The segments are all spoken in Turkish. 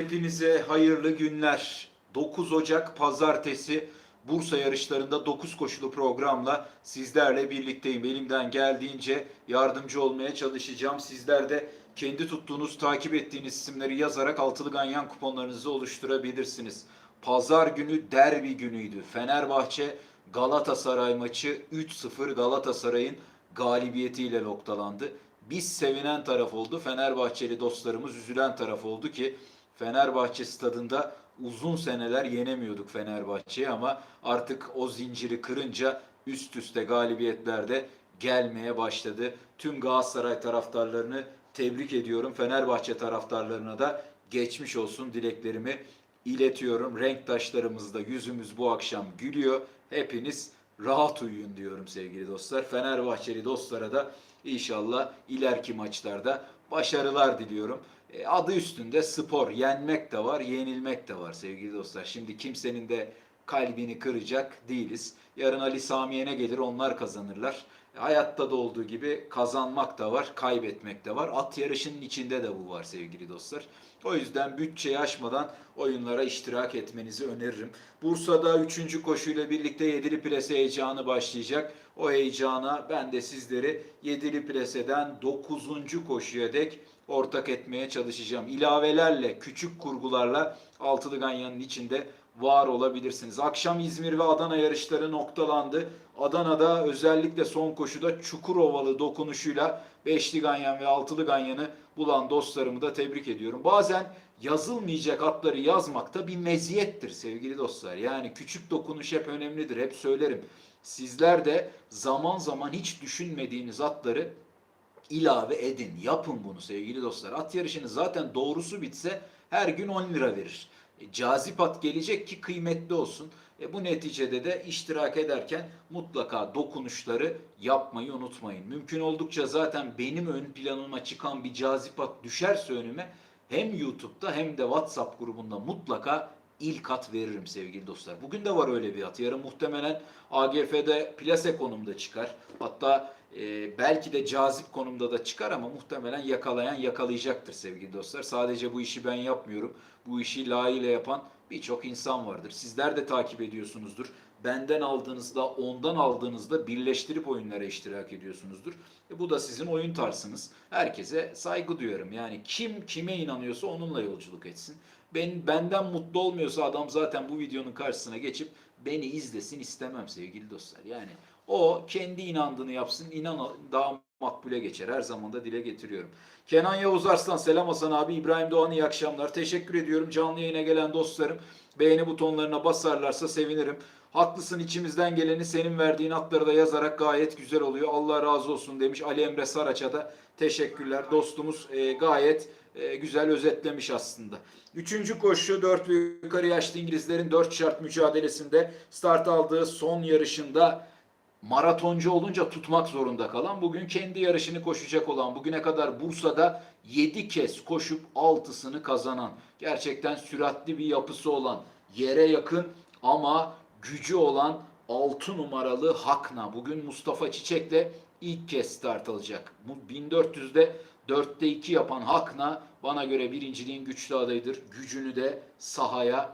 Hepinize hayırlı günler. 9 Ocak Pazartesi Bursa yarışlarında 9 koşulu programla sizlerle birlikteyim. Elimden geldiğince yardımcı olmaya çalışacağım. Sizler de kendi tuttuğunuz, takip ettiğiniz isimleri yazarak altılı ganyan kuponlarınızı oluşturabilirsiniz. Pazar günü derbi günüydü. Fenerbahçe Galatasaray maçı 3-0 Galatasaray'ın galibiyetiyle noktalandı. Biz sevinen taraf oldu. Fenerbahçeli dostlarımız üzülen taraf oldu ki Fenerbahçe stadında uzun seneler yenemiyorduk Fenerbahçe'yi ama artık o zinciri kırınca üst üste galibiyetler de gelmeye başladı. Tüm Galatasaray taraftarlarını tebrik ediyorum. Fenerbahçe taraftarlarına da geçmiş olsun dileklerimi iletiyorum. Renktaşlarımızda yüzümüz bu akşam gülüyor. Hepiniz rahat uyuyun diyorum sevgili dostlar. Fenerbahçeli dostlara da inşallah ileriki maçlarda başarılar diliyorum. E, adı üstünde spor. Yenmek de var, yenilmek de var sevgili dostlar. Şimdi kimsenin de kalbini kıracak değiliz. Yarın Ali Samiye'ne gelir onlar kazanırlar. Hayatta da olduğu gibi kazanmak da var, kaybetmek de var. At yarışının içinde de bu var sevgili dostlar. O yüzden bütçeyi aşmadan oyunlara iştirak etmenizi öneririm. Bursa'da 3. koşuyla birlikte yedili plase heyecanı başlayacak. O heyecana ben de sizleri yedili plaseden 9. koşuya dek ortak etmeye çalışacağım. İlavelerle, küçük kurgularla altılı ganyanın içinde var olabilirsiniz. Akşam İzmir ve Adana yarışları noktalandı. Adana'da özellikle son koşuda Çukurovalı dokunuşuyla beşli ganyan ve altılı ganyanı bulan dostlarımı da tebrik ediyorum. Bazen yazılmayacak atları yazmak da bir meziyettir sevgili dostlar. Yani küçük dokunuş hep önemlidir. Hep söylerim. Sizler de zaman zaman hiç düşünmediğiniz atları ilave edin. Yapın bunu sevgili dostlar. At yarışını zaten doğrusu bitse her gün 10 lira verir. E, cazip at gelecek ki kıymetli olsun. E, bu neticede de iştirak ederken mutlaka dokunuşları yapmayı unutmayın. Mümkün oldukça zaten benim ön planıma çıkan bir cazip at düşerse önüme hem YouTube'da hem de WhatsApp grubunda mutlaka ilk at veririm sevgili dostlar. Bugün de var öyle bir at. Yarın muhtemelen AGF'de plase konumda çıkar. Hatta e, belki de cazip konumda da çıkar ama muhtemelen yakalayan yakalayacaktır sevgili dostlar. Sadece bu işi ben yapmıyorum. Bu işi layığıyla yapan birçok insan vardır. Sizler de takip ediyorsunuzdur. Benden aldığınızda, ondan aldığınızda birleştirip oyunlara iştirak ediyorsunuzdur. E, bu da sizin oyun tarzınız. Herkese saygı duyarım. Yani kim kime inanıyorsa onunla yolculuk etsin. Ben, benden mutlu olmuyorsa adam zaten bu videonun karşısına geçip beni izlesin istemem sevgili dostlar. Yani o kendi inandığını yapsın. inan daha makbule geçer. Her zaman da dile getiriyorum. Kenan Yavuz Arslan selam Hasan abi. İbrahim Doğan iyi akşamlar. Teşekkür ediyorum canlı yayına gelen dostlarım. Beğeni butonlarına basarlarsa sevinirim. Haklısın içimizden geleni senin verdiğin atları da yazarak gayet güzel oluyor. Allah razı olsun demiş Ali Emre Saraç'a da teşekkürler. Dostumuz e, gayet e, güzel özetlemiş aslında. Üçüncü koşu 4 ve yukarı yaşlı İngilizlerin 4 şart mücadelesinde start aldığı son yarışında maratoncu olunca tutmak zorunda kalan, bugün kendi yarışını koşacak olan, bugüne kadar Bursa'da 7 kez koşup 6'sını kazanan, gerçekten süratli bir yapısı olan, yere yakın ama gücü olan 6 numaralı Hakna. Bugün Mustafa Çiçek'le ilk kez start alacak. Bu 1400'de 4'te 2 yapan Hakna bana göre birinciliğin güçlü adayıdır. Gücünü de sahaya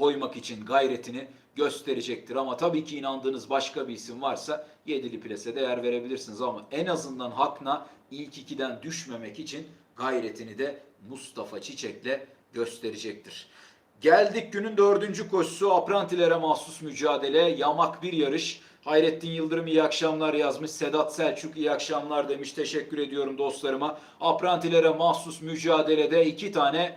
koymak için gayretini gösterecektir. Ama tabii ki inandığınız başka bir isim varsa yedili plase değer verebilirsiniz. Ama en azından Hakna ilk ikiden düşmemek için gayretini de Mustafa Çiçek'le gösterecektir. Geldik günün dördüncü koşusu Aprantilere mahsus mücadele. Yamak bir yarış. Hayrettin Yıldırım iyi akşamlar yazmış. Sedat Selçuk iyi akşamlar demiş. Teşekkür ediyorum dostlarıma. Aprantilere mahsus mücadelede iki tane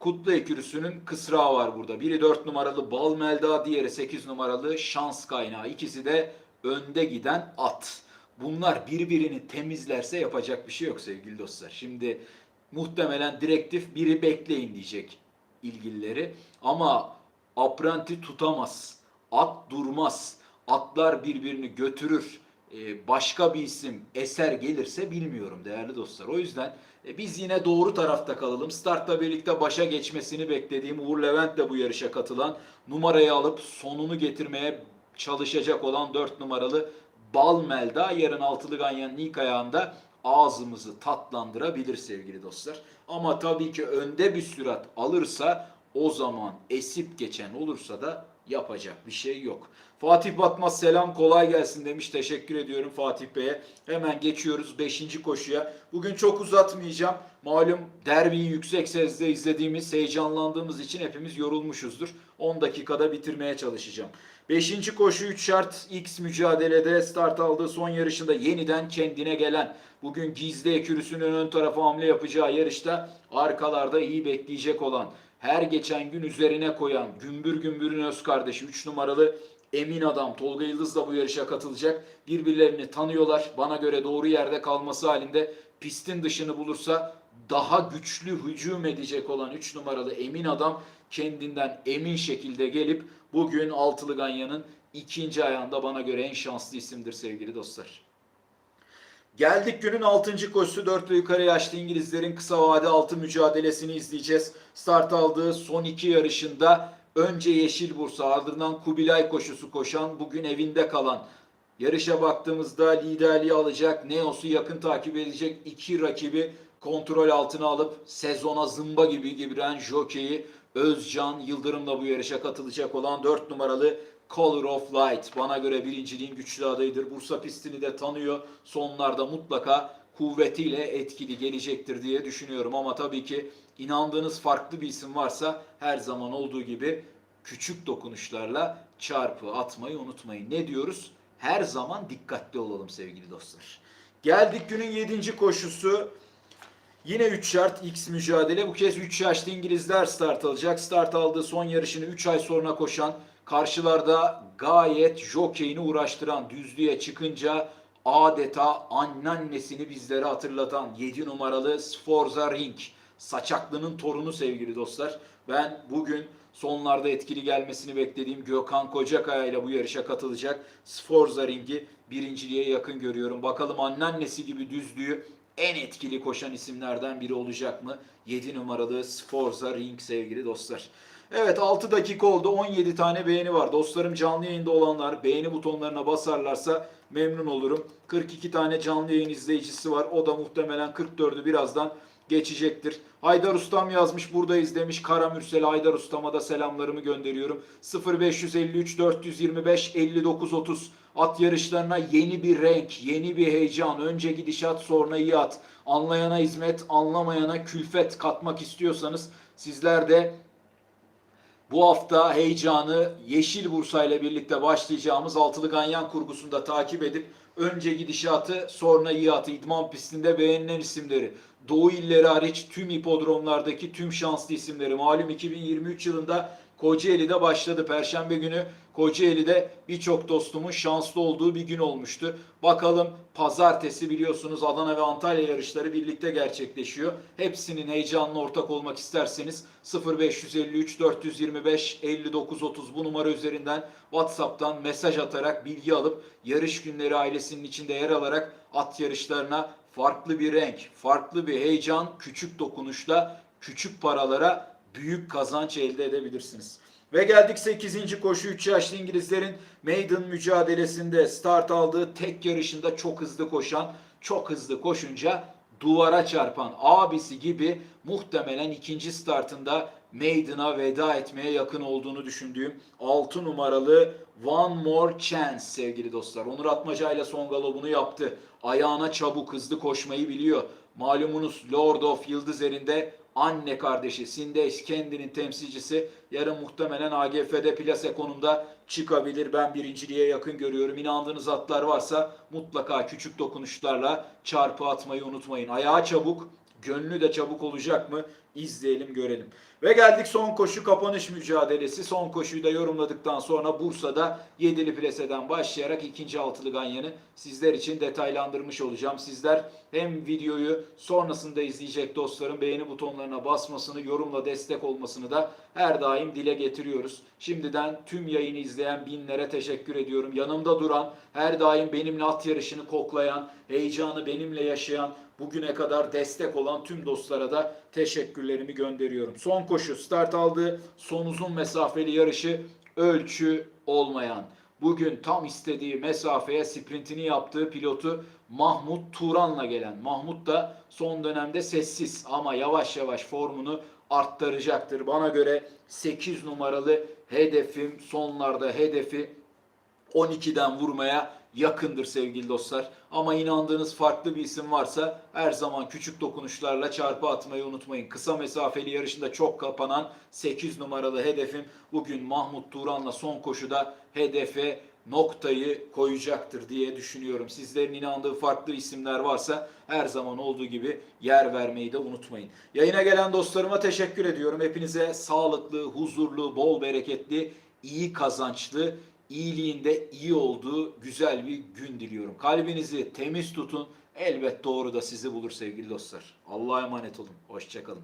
Kutlu Ekürüsü'nün kısrağı var burada. Biri 4 numaralı Bal Melda, diğeri 8 numaralı Şans Kaynağı. İkisi de önde giden at. Bunlar birbirini temizlerse yapacak bir şey yok sevgili dostlar. Şimdi muhtemelen direktif biri bekleyin diyecek ilgilileri. Ama apranti tutamaz. At durmaz. Atlar birbirini götürür. Ee, başka bir isim eser gelirse bilmiyorum değerli dostlar. O yüzden e, biz yine doğru tarafta kalalım. Startla birlikte başa geçmesini beklediğim Uğur Levent de bu yarışa katılan numarayı alıp sonunu getirmeye çalışacak olan 4 numaralı Bal Melda yarın altılı ganyanın ilk ayağında ağzımızı tatlandırabilir sevgili dostlar. Ama tabii ki önde bir sürat alırsa o zaman esip geçen olursa da yapacak bir şey yok. Fatih Batmaz selam kolay gelsin demiş. Teşekkür ediyorum Fatih Bey'e. Hemen geçiyoruz 5. koşuya. Bugün çok uzatmayacağım. Malum derbiyi yüksek sesle izlediğimiz, heyecanlandığımız için hepimiz yorulmuşuzdur. 10 dakikada bitirmeye çalışacağım. 5. koşu 3 şart X mücadelede start aldığı son yarışında yeniden kendine gelen bugün gizli ekürüsünün ön tarafa hamle yapacağı yarışta arkalarda iyi bekleyecek olan her geçen gün üzerine koyan gümbür gümbürün öz kardeşi 3 numaralı emin adam Tolga Yıldız da bu yarışa katılacak. Birbirlerini tanıyorlar. Bana göre doğru yerde kalması halinde pistin dışını bulursa daha güçlü hücum edecek olan 3 numaralı emin adam kendinden emin şekilde gelip bugün Altılı Ganyan'ın ikinci ayağında bana göre en şanslı isimdir sevgili dostlar. Geldik günün 6. koşusu 4 ve yukarı yaşlı İngilizlerin kısa vade altı mücadelesini izleyeceğiz. Start aldığı son iki yarışında önce Yeşil Bursa ardından Kubilay koşusu koşan bugün evinde kalan yarışa baktığımızda liderliği alacak Neos'u yakın takip edecek iki rakibi kontrol altına alıp sezona zımba gibi giren jokeyi Özcan Yıldırım'la bu yarışa katılacak olan 4 numaralı Color of Light. Bana göre birinciliğin güçlü adayıdır. Bursa pistini de tanıyor. Sonlarda mutlaka kuvvetiyle etkili gelecektir diye düşünüyorum. Ama tabii ki inandığınız farklı bir isim varsa her zaman olduğu gibi küçük dokunuşlarla çarpı atmayı unutmayın. Ne diyoruz? Her zaman dikkatli olalım sevgili dostlar. Geldik günün 7. koşusu. Yine 3 şart X mücadele. Bu kez 3 yaşlı İngilizler start alacak. Start aldığı son yarışını 3 ay sonra koşan, karşılarda gayet jokeyini uğraştıran, düzlüğe çıkınca adeta anneannesini bizlere hatırlatan 7 numaralı Sforza Ring. Saçaklı'nın torunu sevgili dostlar. Ben bugün sonlarda etkili gelmesini beklediğim Gökhan Kocakaya ile bu yarışa katılacak. Sforza Ring'i birinciliğe yakın görüyorum. Bakalım anneannesi gibi düzlüğü en etkili koşan isimlerden biri olacak mı? 7 numaralı Sforza Ring sevgili dostlar. Evet 6 dakika oldu. 17 tane beğeni var. Dostlarım canlı yayında olanlar beğeni butonlarına basarlarsa memnun olurum. 42 tane canlı yayın izleyicisi var. O da muhtemelen 44'ü birazdan geçecektir. Haydar Ustam yazmış buradayız demiş. Kara Mürsel Haydar Ustam'a da selamlarımı gönderiyorum. 0553 425 59 30 At yarışlarına yeni bir renk, yeni bir heyecan. Önce gidişat sonra iyi at. Anlayana hizmet, anlamayana külfet katmak istiyorsanız sizler de bu hafta heyecanı Yeşil Bursa ile birlikte başlayacağımız Altılı Ganyan kurgusunda takip edip önce gidişatı sonra iyi atı idman pistinde beğenilen isimleri Doğu illeri hariç tüm hipodromlardaki tüm şanslı isimleri malum 2023 yılında Kocaeli'de başladı. Perşembe günü Kocaeli'de birçok dostumun şanslı olduğu bir gün olmuştu. Bakalım pazartesi biliyorsunuz Adana ve Antalya yarışları birlikte gerçekleşiyor. Hepsinin heyecanına ortak olmak isterseniz 0553 425 59 30 bu numara üzerinden WhatsApp'tan mesaj atarak bilgi alıp yarış günleri ailesinin içinde yer alarak at yarışlarına farklı bir renk, farklı bir heyecan, küçük dokunuşla küçük paralara büyük kazanç elde edebilirsiniz. Ve geldik 8. koşu 3 yaşlı İngilizlerin maiden mücadelesinde start aldığı tek yarışında çok hızlı koşan, çok hızlı koşunca duvara çarpan abisi gibi muhtemelen ikinci startında Maiden'a veda etmeye yakın olduğunu düşündüğüm 6 numaralı One More Chance sevgili dostlar. Onur Atmaca ile son galobunu yaptı. Ayağına çabuk hızlı koşmayı biliyor. Malumunuz Lord of Yıldızer'inde anne kardeşi Sindeş kendinin temsilcisi yarın muhtemelen AGF'de plase konumda çıkabilir. Ben birinciliğe yakın görüyorum. İnandığınız atlar varsa mutlaka küçük dokunuşlarla çarpı atmayı unutmayın. Ayağı çabuk, gönlü de çabuk olacak mı? İzleyelim görelim. Ve geldik son koşu kapanış mücadelesi. Son koşuyu da yorumladıktan sonra Bursa'da yedili pleseden başlayarak ikinci altılı ganyanı sizler için detaylandırmış olacağım. Sizler hem videoyu sonrasında izleyecek dostların beğeni butonlarına basmasını, yorumla destek olmasını da her daim dile getiriyoruz. Şimdiden tüm yayını izleyen binlere teşekkür ediyorum. Yanımda duran, her daim benimle at yarışını koklayan, heyecanı benimle yaşayan, bugüne kadar destek olan tüm dostlara da teşekkürlerimi gönderiyorum. Son koşu start aldı. Son uzun mesafeli yarışı ölçü olmayan bugün tam istediği mesafeye sprintini yaptığı pilotu Mahmut Turan'la gelen. Mahmut da son dönemde sessiz ama yavaş yavaş formunu arttıracaktır. Bana göre 8 numaralı hedefim sonlarda hedefi 12'den vurmaya yakındır sevgili dostlar. Ama inandığınız farklı bir isim varsa her zaman küçük dokunuşlarla çarpı atmayı unutmayın. Kısa mesafeli yarışında çok kapanan 8 numaralı hedefim bugün Mahmut Turan'la son koşuda hedefe noktayı koyacaktır diye düşünüyorum. Sizlerin inandığı farklı isimler varsa her zaman olduğu gibi yer vermeyi de unutmayın. Yayına gelen dostlarıma teşekkür ediyorum. Hepinize sağlıklı, huzurlu, bol bereketli, iyi kazançlı, iyiliğinde iyi olduğu güzel bir gün diliyorum. Kalbinizi temiz tutun. Elbet doğru da sizi bulur sevgili dostlar. Allah'a emanet olun. Hoşçakalın.